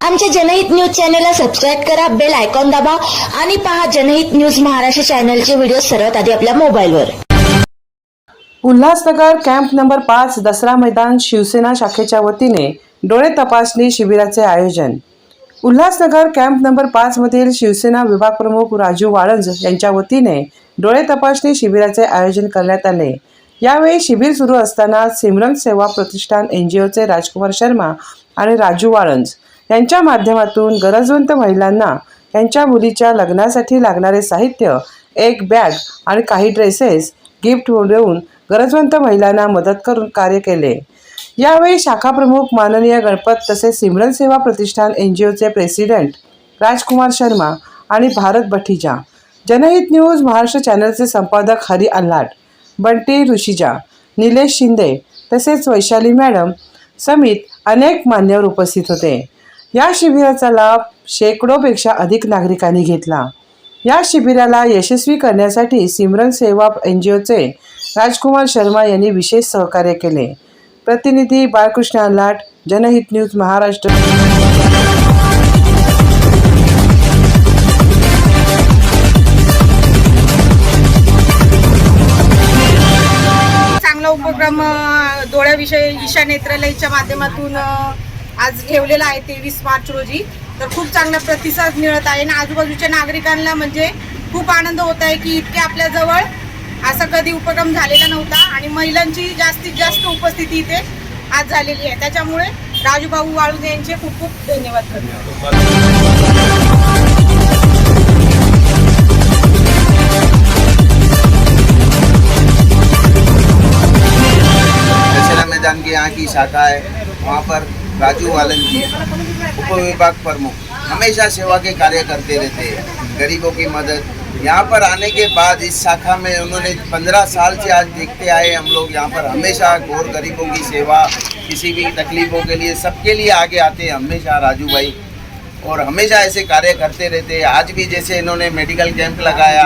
आमच्या जनहित न्यूज चॅनलला सबस्क्राईब करा बेल आयकॉन दाबा आणि पहा जनहित न्यूज महाराष्ट्र चॅनलचे व्हिडिओ सर्वात आधी आपल्या मोबाईलवर. उल्हासनगर कॅम्प नंबर पाच दसरा मैदान शिवसेना शाखेच्या वतीने डोळे तपासणी शिबिराचे आयोजन. उल्हासनगर कॅम्प नंबर पाच मधील शिवसेना विभाग प्रमुख राजू वाळंज यांच्या वतीने डोळे तपासणी शिबिराचे आयोजन करण्यात आले. यावेळी शिबिर सुरू असताना सिमरन सेवा प्रतिष्ठान एन जी ओचे राजकुमार शर्मा आणि राजू वाळंज यांच्या माध्यमातून गरजवंत महिलांना त्यांच्या मुलीच्या लग्नासाठी लागणारे साहित्य एक बॅग आणि काही ड्रेसेस गिफ्ट देऊन गरजवंत महिलांना मदत करून कार्य केले. यावेळी शाखा प्रमुख माननीय गणपत तसेच सिमरन सेवा प्रतिष्ठान एन जी ओचे प्रेसिडेंट राजकुमार शर्मा आणि भारत भटीजा जनहित न्यूज महाराष्ट्र चॅनलचे संपादक हरी अल्हाट बंटी ऋषिजा निलेश शिंदे तसेच वैशाली मॅडम समित अनेक मान्यवर उपस्थित होते. या शिबिराचा लाभ शेकडोपेक्षा अधिक नागरिकांनी घेतला. या शिबिराला यशस्वी करण्यासाठी सिमरन सेवा एन जी ओचे राजकुमार शर्मा यांनी विशेष सहकार्य केले. प्रतिनिधी बाळकृष्ण अल्हाट जनहित न्यूज महाराष्ट्र. चांगला उपक्रम डोळ्याविषयी ईशा नेत्रालयच्या माध्यमातून आज ठेवलेला आहे तेवीस मार्च रोजी. तर खूप चांगला प्रतिसाद मिळत आहे आणि आजूबाजूच्या नागरिकांना म्हणजे खूप आनंद होत आहे की इतके आपल्याजवळ असा कधी उपक्रम झालेला नव्हता आणि महिलांची जास्तीत जास्त उपस्थिती इथे आज झालेली आहे. त्याच्यामुळे राजूभाऊ वाळून यांचे खूप खूप धन्यवाद करतो. मैदान के यहाँ की शाखा है वहाँ पर राजू वालन जी, उप विभाग प्रमुख, हमेशा सेवा के कार्य करते रहते हैं, गरीबों की मदद। यहाँ पर आने के बाद इस शाखा में उन्होंने पंद्रह साल से आज देखते आए हम लोग, यहाँ पर हमेशा घोर गरीबों की सेवा, किसी भी तकलीफों के लिए सबके लिए आगे आते हैं, हमेशा राजू भाई। और हमेशा ऐसे कार्य करते रहते आज भी जैसे इन्होंने मेडिकल कैंप लगाया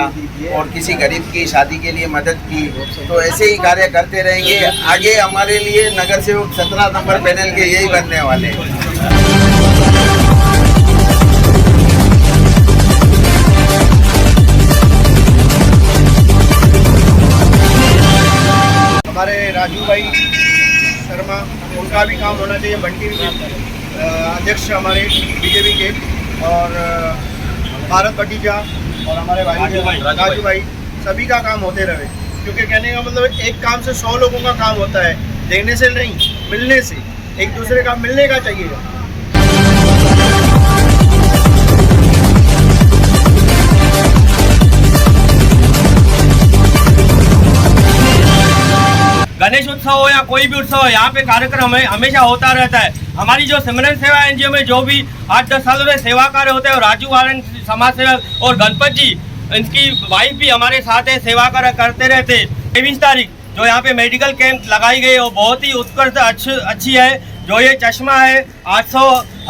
और किसी गरीब की शादी के लिए मदद की तो ऐसे ही कार्य करते रहेंगे। आगे हमारे लिए नगर सेवक सत्रह नंबर पैनल के यही बनने वाले हमारे राजू भाई शर्मा उनका भी काम होना चाहिए बंटी अ, अध्यक्ष हमारे बीजेपी के और भारत भटीजा और हमारे भाई। राजू भाई। सभी का काम होते रहे क्योंकि कहने का मतलब एक काम से सौ लोगों का काम होता है देने से नहीं मिलने से। एक दूसरे का मिलने का चाहिए। उत्सव हो या कोई भी उत्सव हो यहाँ पे कार्यक्रम है हमेशा होता रहता है। हमारी जो सिमरन सेवा एनजीओ में जो भी आठ दस सालों में सेवा कार्य होते हैं और राजू वालन समाज सेवक और गणपत जी इनकी वाइफ भी हमारे साथ है सेवा कार्य करते रहते तेईस तारीख जो यहाँ पे मेडिकल कैंप लगाई गई वो बहुत ही उत्कृष्ट अच्छी अच्छी है। जो ये चश्मा है आठ सौ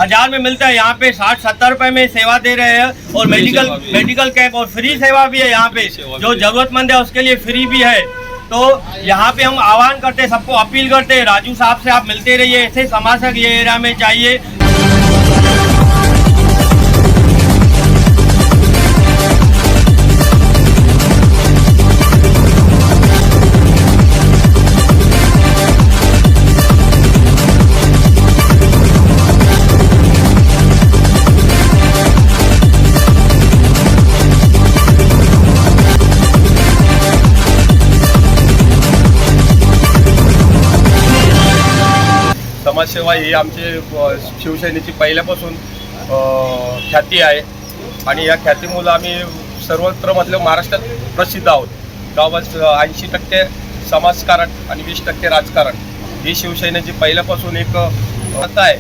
हज़ार में मिलता है यहाँ पे साठ सत्तर रुपए में सेवा दे रहे हैं और मेडिकल मेडिकल कैंप और फ्री सेवा भी है यहाँ पे। जो जरूरतमंद है उसके लिए फ्री भी है। तो यहाँ पे हम आह्वान करते हैं सबको अपील करते हैं राजू साहब से आप मिलते रहिए ऐसे समाज ये एरिया में चाहिए समाजसेवा ही आमची शिवसेनेची पहिल्यापासून ख्याती आहे. आणि या ख्यातीमुळं आम्ही सर्वत्र मधलं महाराष्ट्रात प्रसिद्ध आहोत. गावात ऐंशी टक्के समाजकारण आणि वीस टक्के राजकारण ही शिवसेनेची पहिल्यापासून एक अ, प्रथा आहे.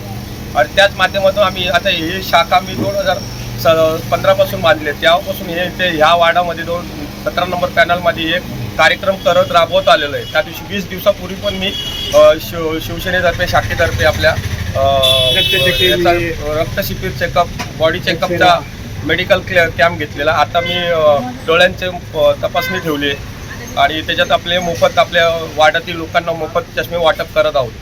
आणि त्याच माध्यमातून आम्ही आता ही शाखा मी दोन हजार स पंधरापासून बांधली त्यापासून तेव्हापासून हे ते ह्या वार्डामध्ये दोन सतरा नंबर पॅनलमध्ये एक कार्यक्रम करत राबवत आलेलो आहे. त्या दिवशी वीस दिवसापूर्वी पण मी शिव शिवसेनेतर्फे शाखेतर्फे आपल्या अ, याचा रक्त शिबिर चेकअप बॉडी चेकअपचा मेडिकल कॅम्प घेतलेला. आता मी डोळ्यांचे तपासणी ठेवली आहे. आणि त्याच्यात आपले मोफत आपल्या वार्डातील लोकांना मोफत चष्मे वाटप करत आहोत.